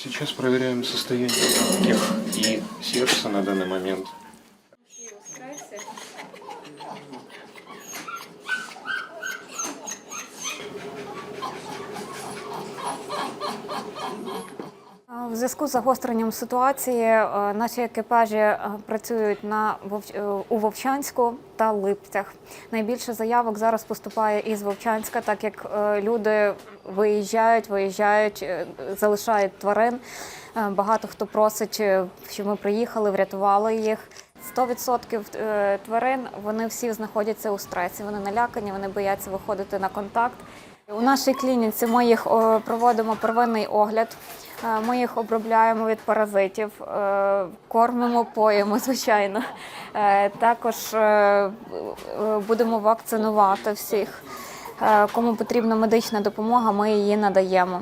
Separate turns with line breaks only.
Сейчас проверяем состояние легких и сердца на данный момент.
В зв'язку з загостренням ситуації е, наші екіпажі е, працюють на е, у Вовчанську та Липцях. Найбільше заявок зараз поступає із Вовчанська, так як люди виїжджають, виїжджають, залишають тварин. Багато хто просить, що ми приїхали, врятували їх. 100% е, тварин вони всі знаходяться у стресі. Вони налякані, вони бояться виходити на контакт. У нашій клініці ми їх проводимо первинний огляд. Е, Ми їх обробляємо від паразитів, е, кормимо, поїмо, звичайно. Також будемо вакцинувати всіх. Кому потрібна медична допомога, ми її надаємо.